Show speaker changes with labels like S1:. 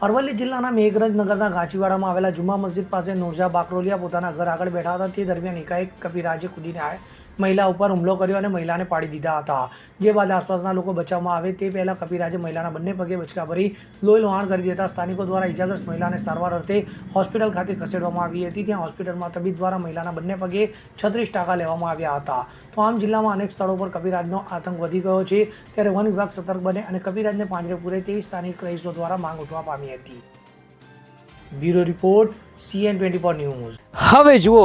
S1: અરવલ્લી જિલ્લાના મેઘરજ નગરના ગાંચીવાડામાં આવેલા જુમા મસ્જિદ પાસે નૂરજા બાકરોલિયા પોતાના ઘર આગળ બેઠા હતા. તે દરમિયાન એકાએક કપિરાજે કૂદીને આ મહિલા ઉપર હુમલો કર્યો અને મહિલાને પાડી દીધા હતા. જે બાદ આસપાસના લોકો બચાવમાં આવે તે પહેલા કપિરાજે મહિલાના બંને પગે બચકા ભરી લોહી લોહાણ કરી દેતા સ્થાનિકો દ્વારા ઇજાગ્રસ્ત મહિલાને સારવાર અર્થે હોસ્પિટલ ખાતે ખસેડવામાં આવી હતી. ત્યાં હોસ્પિટલમાં તબીબ દ્વારા મહિલાના બંને પગે છત્રીસ ટાંકા લેવામાં આવ્યા હતા. તો આમ જિલ્લામાં અનેક સ્થળો પર કપિરાજનો આતંક વધી ગયો છે. ત્યારે વન વિભાગ સતર્ક બને અને કપિરાજને પાંજરે પૂરે તેવી સ્થાનિક રહીશો દ્વારા માંગ ઉઠવા પામી હતી. Bureau report, CN twenty news.
S2: હવે જુઓ